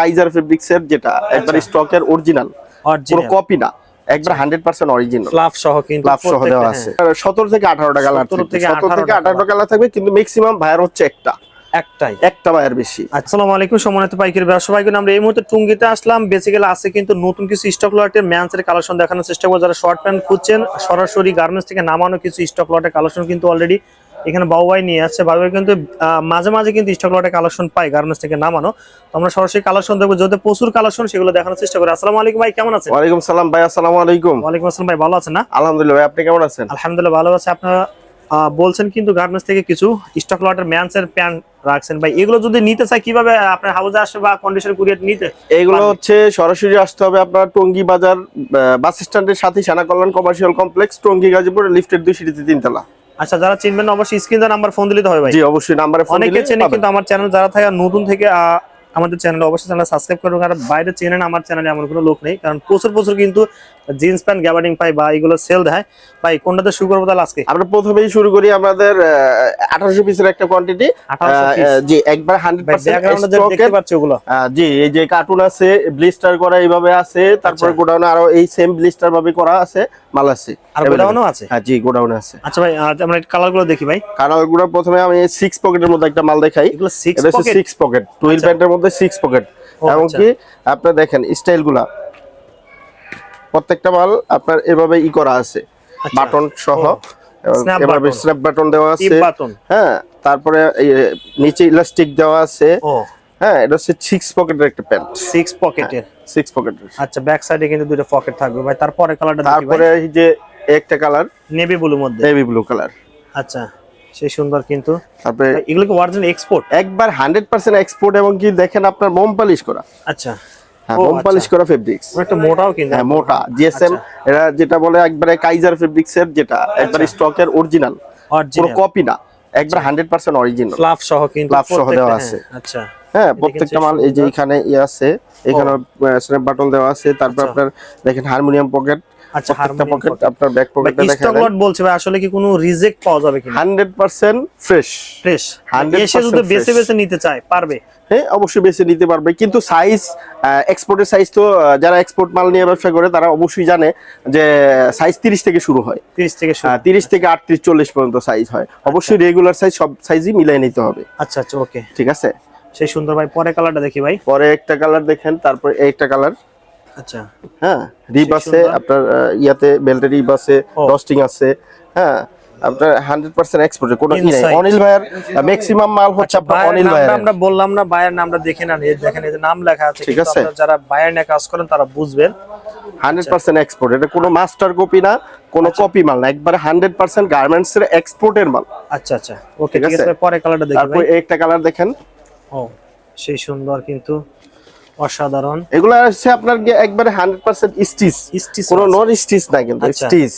Kaiser fabrics এর যেটা একবার স্টকের অরিজিনাল কোনো কপি না একবার হান্ড্রেড পার্সেন্ট অরিজিনাল ফ্লাফ সহ কিন্তু লাভ সহ দেওয়া আছে। সতেরো থেকে 17 থেকে সতেরো থেকে 18টা আঠারোটা কালার থাকবে কিন্তু ম্যাক্সিমাম ভাইয়ার হচ্ছে একটা। একটাই। একটা বেশি। আসসালামু আলাইকুম পাইকারি ব্যবসা আমরা এই মুহূর্তে টুঙ্গিতে আসলাম। বেসিক্যালি আছে কিন্তু নতুন কিছু স্টক লটের ম্যান্সের কালেকশন দেখানোর চেষ্টা করব। যারা শর্ট প্যান্ট খুঁজছেন সরাসরি গার্মেন্টস থেকে নামানো কিছু স্টক লটের কালেকশন কিন্তু অলরেডি এখানে বাবু ভাই নিয়ে আসছে। বাবু ভাই কিন্তু মাঝে মাঝে কিন্তু স্টক লটের কালেকশন পাই গার্মেন্টস থেকে নামানো। তো আমরা সরাসরি কালেকশন দেখব। যদি প্রচুর কালেকশন সেগুলো দেখানোর চেষ্টা করি। আসসালামু আলাইকুম ভাই কেমন আছেন? ওয়ালাইকুম সালাম ভাই আসসালামু আলাইকুম। ওয়ালাইকুম আসসালাম ভাই ভালো আছেন না? আলহামদুলিল্লাহ ভাই আপনি কেমন আছেন? আলহামদুলিল্লাহ ভালো আছে। আপনারা বলছেন কিন্তু গার্মেন্টস থেকে কিছু স্টক লটের ম্যান্সের প্যান্ট রাখছেন। ভাই এগুলো যদি নিতে চাই কীভাবে আপনার হাউজে আসবে বা কন্ডিশন কুরিয়ার নিতে? এগুলো হচ্ছে সরাসরি আসতে হবে আপনার টঙ্গী বাজার বাস স্ট্যান্ডের সাথে সানা কল্যাণ কমার্শিয়াল কমপ্লেক্স টঙ্গী গাজীপুর লিফটের দুই সিঁড়িতে তিনতলা। আচ্ছা যারা চিনবেন অবশ্যই স্ক্রিন নাম্বার ফোন দিলে তো হবে ভাই। জি অবশ্যই নাম্বারে ফোন দিলে অনেকে চেনে কিন্তু আমার চ্যানেল যারা থাকে নতুন থেকে আমাদের চ্যানেল অবশ্যই চ্যানেল সাবস্ক্রাইব করবেন কারণ বাইরে চেনেন আমার চ্যানেলে এমন কোনো লোক নেই। কারণ প্রচুর প্রচুর কিন্তু জিন্স প্যান্ট গ্যাবার্ডিং পাই বা এগুলো সেল দেয়। ভাই কোনটাতে শুরু করব তাহলে আজকে? আমরা প্রথমেই শুরু করি আমাদের আঠারোশো পিসের একটা কোয়ান্টিটি জি একবার হান্ড্রেড দেখতে পাচ্ছি ওগুলো। জি এই যে কার্টুন আছে ব্লিস্টার করা এইভাবে আছে। তারপরে আচ্ছা। গোডাউনে আরও এই সেম ব্লিস্টার ভাবে করা আছে মাল আছে আর। গোডাউনও আছে? হ্যাঁ জি গোডাউনে আছে। আচ্ছা ভাই আমরা কালারগুলো দেখি ভাই। কারণ ওগুলো প্রথমে আমি সিক্স পকেটের মধ্যে একটা মাল দেখাই। এগুলো সিক্স পকেট টুইল। প্যান্টের মধ্যে সিক্স পকেট ও, এবং আচ্ছা। কি আপনার দেখেন স্টাইলগুলা। প্রত্যেকটা মাল আপনার এভাবে ই করা আছে। আচ্ছা। বাটন সহ। ও, এবং snap এভাবে স্ন্যাপ বাটন দেওয়া আছে। হ্যাঁ তারপরে নিচে ইলাস্টিক দেওয়া আছে। হ্যাঁ এটা হচ্ছে সিক্স পকেটের একটা প্যান্ট সিক্স পকেটের সিক্স পকেটের আচ্ছা ব্যাক সাইডে কিন্তু দুটো পকেট থাকবে। ভাই তারপরে কালারটা তারপরে এই যে একটা কালার নেভি ব্লুর মধ্যে। নেভি ব্লু কালার আচ্ছা। সেই সুন্দর কিন্তু। তারপরে এগুলো কি অরিজিনাল এক্সপোর্ট একবার হান্ড্রেড পার্সেন্ট এক্সপোর্ট এবং কি দেখেন আপনার মোম পালিশ করা। আচ্ছা। হ্যাঁ মোম আচ্ছা। করা ফেব্রিক্স একটা মোটাও কিন্তু। হ্যাঁ মোটা। জিএসএম এরা যেটা বলে একবারে কাইজার ফেব্রিক্স এর যেটা একবারে স্টকের অরিজিনাল কপি না। একবার অরিজিনাল ফ্লাফ সহ কিন্তু ফ্লাফ সহ দেওয়া হ্যাঁ, আছে। আচ্ছা। হ্যাঁ প্রত্যেকটা মাল এই যে এখানে ইয়ে আছে এখানে স্ন্যাপ বাটন দেওয়া আছে তারপর আচ্ছা। আপনার দেখেন হারমোনিয়াম পকেট আচ্ছা প্রত্যেকটা পকেট আপনার ব্যাক পকেটে স্টক লট বলছে ভাই আসলে কি কোনো রিজেক্ট পাওয়া যাবে কিনা? হান্ড্রেড পার্সেন্ট ফ্রেশ ফ্রেশ 100% এসে যদি বেছে বেছে নিতে চায় পারবে? হ্যাঁ অবশ্যই বেছে নিতে পারবে কিন্তু সাইজ এক্সপোর্টের সাইজ তো যারা এক্সপোর্ট মাল নিয়ে ব্যবসা করে তারা অবশ্যই জানে যে সাইজ তিরিশ থেকে শুরু হয়। 30 থেকে শুরু। তিরিশ থেকে আটত্রিশ চল্লিশ পর্যন্ত সাইজ হয়। অবশ্যই রেগুলার সাইজ সব সাইজই মিলাই নিতে হবে। আচ্ছা আচ্ছা ওকে ঠিক আছে? সেই সুন্দর ভাই পরে কালারটা দেখি ভাই। পরে একটা কালার দেখেন তারপর একটা কালার আচ্ছা। হ্যাঁ রিব আছে আপনার ইয়াতে বেল্টের আছে হ্যাঁ আপনার হান্ড্রেড পার্সেন্ট এক্সপোর্টের কোনো ই নাই। অনিল ভাইয়ের ম্যাক্সিমাম মাল হচ্ছে আচ্ছা আপনার অনিল ভাইয়ের আমরা বললাম না বায়ের নামটা দেখে না এই দেখেন এই যে নাম লেখা আছে ঠিক আছে। যারা বায়ের নিয়ে কাজ করেন তারা বুঝবেন। হান্ড্রেড পার্সেন্ট এক্সপোর্ট এটা কোনো মাস্টার কপি না কোনো আচ্ছা। কপি মাল না একবারে হান্ড্রেড পার্সেন্ট গার্মেন্টস এর এক্সপোর্টের মাল। আচ্ছা আচ্ছা। ওকে ঠিক ঠিক আছে? আছে। পরে কালারটা দেখি তারপর একটা কালার দেখেন। ও সেই সুন্দর কিন্তু। অসাধারণ। এগুলো হচ্ছে আপনার একবারে হান্ড্রেড পার্সেন্ট স্টিচ স্টিচ কোনো নন স্টিচ না কিন্তু আচ্ছা। স্টিচ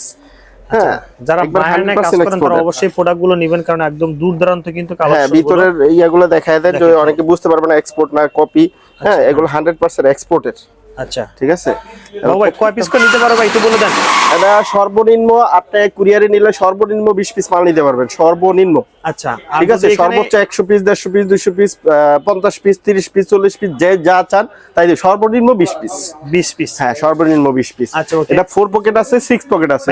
আচ্ছা, হ্যাঁ যারা একবার কাজ করেন তারা অবশ্যই প্রোডাক্টগুলো নেবেন কারণ একদম দূর দূরান্ত কিন্তু হ্যাঁ কালেকশন ভিতরের ইয়াগুলো দেখায় দেন যে অনেকে বুঝতে পারবে না এক্সপোর্ট না কপি হ্যাঁ আচ্ছা। এগুলো হান্ড্রেড পার্সেন্ট এক্সপোর্টের আচ্ছা। ঠিক আছে? ভাই কয় পিস করে নিতে পারো ভাই? একটু বলে দেন। এটা সর্বনিম্ন আপনি কুরিয়ারে নিলে সর্বনিম্ন বিশ পিস মাল নিতে পারবেন সর্বনিম্ন। আচ্ছা ঠিক আছে? সর্বোচ্চ একশো পিস দেড়শো পিস পিস পঞ্চাশ পিস তিরিশ পিস চল্লিশ পিস যে যা চান তাই সর্বনিম্ন বিশ পিস 20 পিস হ্যাঁ সর্বনিম্ন পিস আচ্ছা, এটা ফোর পকেট আছে সিক্স পকেট আছে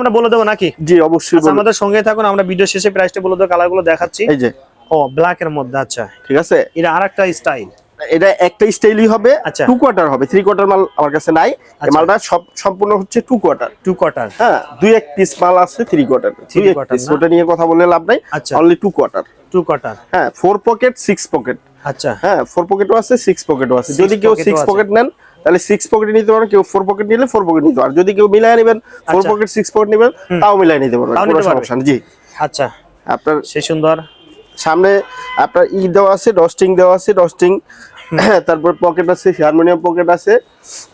আমরা বলে দেবো নাকি? জি অবশ্যই আচ্ছা আমাদের সঙ্গে থাকুন আমরা ভিডিও শেষে প্রাইসটা বলে দেবো কালারগুলো দেখাচ্ছি। এই যে। ও ব্ল্যাক এর মধ্যে আচ্ছা। ঠিক আছে? এটা আরেকটা স্টাইল এটা একটা স্টাইলই হবে আচ্ছা। টু কোয়ার্টার হবে। থ্রি কোয়ার্টার মাল আমার কাছে নাই। আচ্ছা। মালটা সব সম্পূর্ণ হচ্ছে টু কোয়ার্টার টু কোয়ার্টার হ্যাঁ দুই এক পিস মাল আছে থ্রি কোয়ার্টার এক পিস ওটা নিয়ে কথা বলে লাভ নাই। আচ্ছা। Only two quarter two quarter হ্যাঁ ফোর পকেট সিক্স পকেট আচ্ছা। হ্যাঁ ফোর পকেটও আছে সিক্স পকেটও আছে। যদি কেউ সিক্স পকেট নেন তাহলে সিক্স পকেট নিতে পারেন। কেউ ফোর পকেট নিলে ফোর পকেট নিতে পারেন। যদি কেউ মিলাই নেবেন ফোর আচ্ছা। পকেট সিক্স পকেট নেবেন তাও মিলাই নিতে পারবেন। কোনো সমস্যা জি। আচ্ছা। আপনার সেই সুন্দর। সামনে আপনার ই দেওয়া আছে ডস্টিং দেওয়া আছে ডস্টিং তারপর পকেট আছে হারমোনিয়াম পকেট আছে।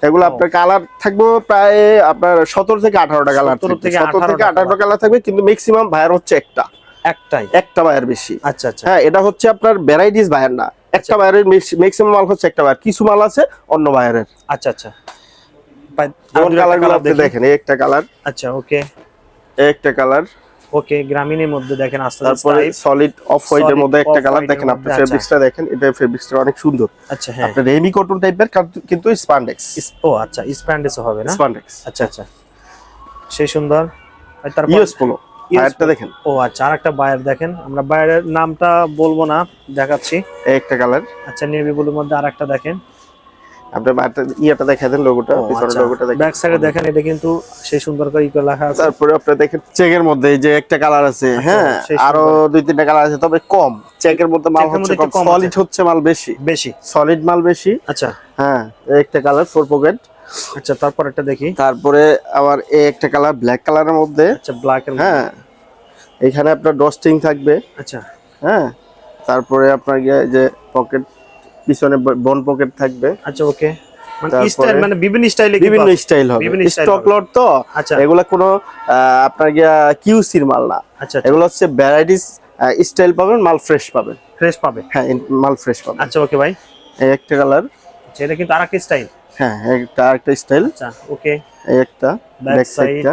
এগুলো আপনার কালার থাকবে প্রায় আপনার সতেরো থেকে আঠারোটা কালার সতেরো থেকে আঠারোটা কালার থাকবে কিন্তু ম্যাক্সিমাম ভাইয়ার হচ্ছে একটা। একটাই। একটা বায়ার বেশি। আচ্ছা আচ্ছা। হ্যাঁ এটা হচ্ছে আপনার ভ্যারাইটিস বায়ার না। একটা বায়ারের ম্যাক্সিমাম মাল হচ্ছে একটা বায়ার কিছু মাল আছে অন্য বায়ারের আচ্ছা আচ্ছা। যেমন কালারগুলো আপনি দেখেন একটা কালার আচ্ছা ওকে একটা কালার ওকে গ্রামীণের মধ্যে দেখেন আস্তে তারপরে সলিড অফ হোয়াইটের Solid মধ্যে একটা কালার দেখেন আপনি আচ্ছা। ফেব্রিক্সটা দেখেন এটা ফেব্রিক্সটা অনেক সুন্দর। আচ্ছা হ্যাঁ। আপনার রেমি কটন টাইপের কিন্তু স্পান্ডেক্স ও আচ্ছা স্প্যান্ডেসও হবে না? স্পান্ডেক্স আচ্ছা আচ্ছা। সেই সুন্দর। আর তারপর ইউএস পোলো। আরেকটা দেখেন। ও আচ্ছা আরেকটা বায়ার দেখেন। আমরা বায়ারের নামটা বলব না দেখাচ্ছি। এই একটা কালার আচ্ছা নেভি ব্লুর মধ্যে আরেকটা দেখেন। আপনি বারটা ইয়েটা দেখা দেন লোগোটা পিছনের লোগোটা দেখেন। ব্যাক সাইডে দেখেন এটা কিন্তু সেই সুন্দর করে লেখা আছে। তারপরে আপনি দেখেন চেকের মধ্যে এই যে একটা কালার আছে হ্যাঁ? আচ্ছা, আরও দুই তিনটা কালার আছে তবে কম। চেকের মধ্যে মাল হচ্ছে কম। সলিড হচ্ছে মাল বেশি। বেশি। সলিড মাল বেশি। আচ্ছা। হ্যাঁ একটা কালার ফোর পকেট আচ্ছা তারপর একটা দেখি। তারপরে আবার এই একটা কালার ব্ল্যাক কালারের মধ্যে। আচ্ছা ব্ল্যাক এর হ্যাঁ এখানে আপনার ডস্টিং থাকবে। আচ্ছা। হ্যাঁ তারপরে আপনার গিয়ে যে পকেট পিছনে বন পকেট থাকবে। আচ্ছা ওকে মানে মানে বিভিন্ন স্টাইলে বিভিন্ন স্টাইল হবে। স্টক লট তো আচ্ছা। এগুলা কোনো আপনার গিয়া কিউসির মাল না। আচ্ছা এগুলো হচ্ছে ভ্যারাইটিস স্টাইল পাবেন মাল ফ্রেশ পাবেন। ফ্রেশ পাবে? হ্যাঁ মাল ফ্রেশ পাবেন। আচ্ছা ওকে ভাই। এই একটা কালার আচ্ছা এটা কিন্তু আরেকটা স্টাইল হ্যাঁ একটা আরেকটা স্টাইল আচ্ছা ওকে এই একটা ব্যাক ব্যাক সাইডটা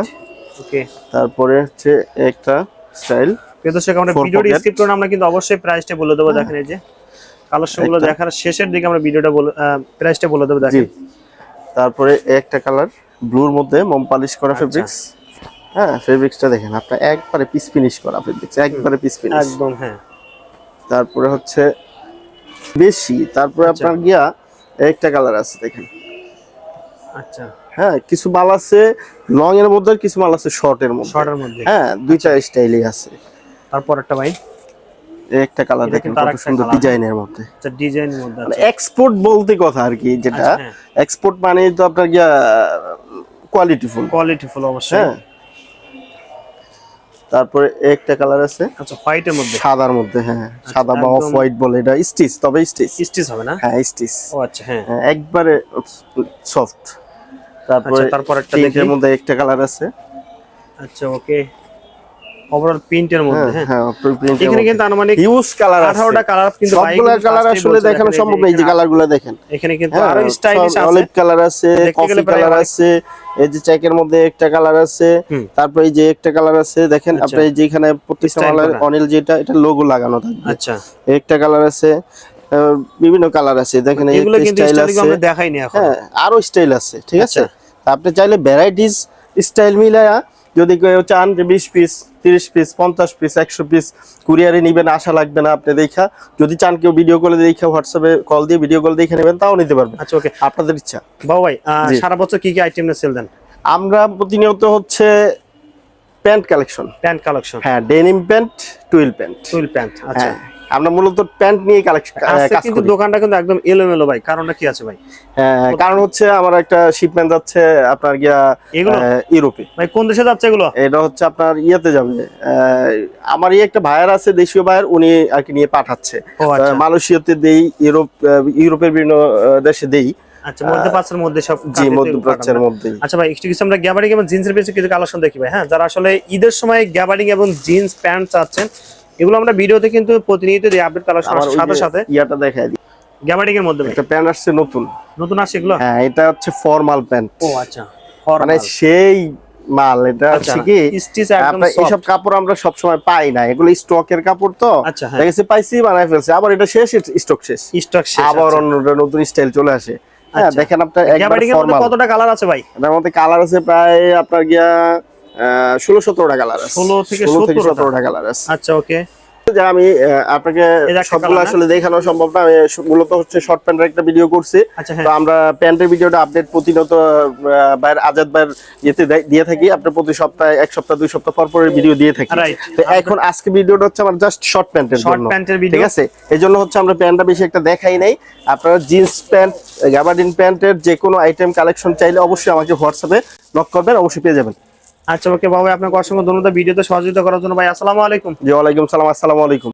ওকে তারপরে হচ্ছে একটা স্টাইল প্রিয় দর্শক আমরা ভিডিওটি স্কিপ করুন আমরা কিন্তু অবশ্যই প্রাইসটা বলে দেবো দেখেন এই যে। কালেকশনগুলো দেখার শেষের দিকে আমরা ভিডিওটা বলে প্রাইসটা বলে দেবো জি। দেখেন তারপরে একটা কালার ব্লুর মধ্যে মোম পালিশ করা আচ্ছা। ফেব্রিক্স হ্যাঁ ফেব্রিক্সটা দেখেন আপনার একবারে পিস ফিনিশ করা ফেব্রিক্স একবারে পিস ফিনিশ একদম হ্যাঁ। তারপরে হচ্ছে বেশি তারপরে আচ্ছা। আপনার গিয়া একটা কালার আছে দেখেন। আচ্ছা। হ্যাঁ কিছু মাল আছে লং এর মধ্যে কিছু মাল আছে শর্ট এর মধ্যে। শর্টের মধ্যে। হ্যাঁ দুইটা স্টাইলই আছে। তারপর একটা ভাই? একটা কালার দেখেন কত সুন্দর ডিজাইনের মধ্যে। আচ্ছা ডিজাইনের মধ্যে মানে এক্সপোর্ট বলতে কথা আর কি যেটা আচ্ছা, হ্যাঁ। এক্সপোর্ট মানে তো আপনার গিয়া কোয়ালিটি ফুল কোয়ালিটি ফুল অবশ্যই। হ্যাঁ। তারপরে একটা কালার আছে। আচ্ছা হোয়াইটের মধ্যে? সাদার মধ্যে হ্যাঁ সাদা বা অফ হোয়াইট বলে এটা স্টিচ তবে স্টিচ স্টিচ হবে না? হ্যাঁ স্টিচ ও আচ্ছা হ্যাঁ। একবারে সফট তারপরে আচ্ছা, তারপর একটা দেখি। মধ্যে একটা কালার আছে। আচ্ছা ওকে ওভারঅল প্রিন্টের মধ্যে হ্যাঁ হ্যাঁ। হ্যাঁ এখানে কিন্তু আনুমানিক হিউজ কালার আছে। আঠারোটা কালার কিন্তু সবগুলা কালার আসলে দেখানো দেখেন এই যে সম্ভব কালারগুলো দেখেন। এখানে কিন্তু হ্যাঁ আরও স্টাইলিশ আছে। অলিভ কালার আছে কফি কালার আছে এই যে চেকের মধ্যে একটা কালার আছে হুম। তারপর এই যে একটা কালার আছে দেখেন আচ্ছা। আপনার এই যে প্রত্যেকটা Style অনিল যেটা এটা লোগো লাগানো থাকবে। আচ্ছা। একটা কালার আছে বিভিন্ন কালার আছে দেখেন এগুলো কিন্তু আমরা দেখাইনি এখন। হ্যাঁ আরও স্টাইল আছে ঠিক আছে? আচ্ছা। আপনি চাইলে ভ্যারাইটিস স্টাইল মিলায়া যদি কেউ চান যে বিশ পিস তিরিশ পিস পঞ্চাশ পিস একশো পিস কুরিয়ারে নেবেন আশা লাগবে না আপনি দেখা। যদি চান কেউ ভিডিও কলে দেখা হোয়াটসঅ্যাপে কল দিয়ে ভিডিও কল দেখে নেবেন তাও নিতে পারবেন। আচ্ছা ওকে আপনাদের ইচ্ছা। বাবু ভাই সারা বছর কি কি আইটেম সেল দেন? আমরা প্রতিনিয়ত হচ্ছে প্যান্ট কালেকশন প্যান্ট কালেকশন হ্যাঁ denim pant twill pant twill pant আচ্ছা। হ্যাঁ। আমরা মূলত প্যান্ট নিয়ে কালেকশন কিন্তু দোকানটা কিন্তু একদম এলোমেলো ভাই কারণটা কি আছে ভাই? হ্যাঁ, কারণ হচ্ছে আমার একটা শিপমেন্ট যাচ্ছে আপনার গিয়া ইউরোপে। ভাই কোন দেশে যাচ্ছে এগুলো? এটা হচ্ছে আপনার ইয়েতে যাবে। আমার একটা ভাইয়ার আছে দেশীয় ভাইয়ার উনি আর কি নিয়ে পাঠাচ্ছে। আচ্ছা। মালয়েশিয়াতে দেই ইউরোপ ইউরোপের বিভিন্ন দেশে দেই। আচ্ছা মধ্যপ্রাচ্যের মধ্যে সব জি মধ্যপ্রাচ্যের? মধ্যেই আচ্ছা ভাই একটু কিছু আমরা গ্যাবারিং এবং জিন্সের বেশি কিছু কালেকশন দেখি ভাই হ্যাঁ? যারা আসলে ঈদের সময় গ্যাবারিং এবং জিন্স প্যান্ট চাচ্ছেন এগুলো আমরা ভিডিওতে কিন্তু প্রতিনিয়ত দিই আপডেট কালেকশন সাথে সাথে। ইয়াটা দেখাই দিই। গ্যাবারিং এর মধ্যে। একটা প্যান্ট আসছে নতুন। নতুন আসছে এগুলো? হ্যাঁ এটা হচ্ছে ফর্মাল প্যান্ট ও আচ্ছা। মানে সেই মাল এটা আচ্ছা, হচ্ছে কি। এইসব কাপড় আমরা সব সময় পাই না। এগুলো স্টকের কাপড় তো। আচ্ছা হ্যাঁ। দেখেছি পাইছি বানাই ফেলছে। আবার এটা শেষ স্টক শেষ। স্টক শেষ আবার অন্য নতুন স্টাইল চলে আসে। হ্যাঁ আচ্ছা। দেখেন আপনার একবার মধ্যে ফর্মাল কতটা কালার আছে ভাই? এটার মধ্যে কালার আছে প্রায় আপনার গিয়া ষোলো কালার আছে। 16 থেকে 16 17 টা। সতেরোটা কালার আচ্ছা ওকে। যে আমি আপনাকে সবগুলো আসলে দেখানো সম্ভব না। আমি মূলত হচ্ছে শর্ট প্যান্টের একটা ভিডিও করছি। আচ্ছা তো হ্যাঁ। আমরা প্যান্টের ভিডিওটা আপডেট প্রতিনিয়ত আজাদ ইয়েতে দিয়ে থাকি। আপনার প্রতি সপ্তাহে এক সপ্তাহ দুই সপ্তাহ পর ভিডিও দিয়ে থাকি। তো এখন আজকে ভিডিওটা হচ্ছে আমার জাস্ট শর্ট প্যান্টের শর্ট জন্য। ঠিক আছে? এই জন্য হচ্ছে আমরা প্যান্টটা বেশি একটা দেখাই নাই। আপনারা জিন্স প্যান্ট প্যান্টের যে কোনো আইটেম কালেকশন চাইলে অবশ্যই আমাকে হোয়াটসঅ্যাপে নক করবেন অবশ্যই পেয়ে যাবেন। আচ্ছা ওকে বাবা আপনাকে অসংখ্য ধন্যবাদ ভিডিওতে সহযোগিতা করার জন্য। ভাই, আসসালামু আলাইকুম। জি ওয়ালাইকুম সালাম, আসসালামু আলাইকুম।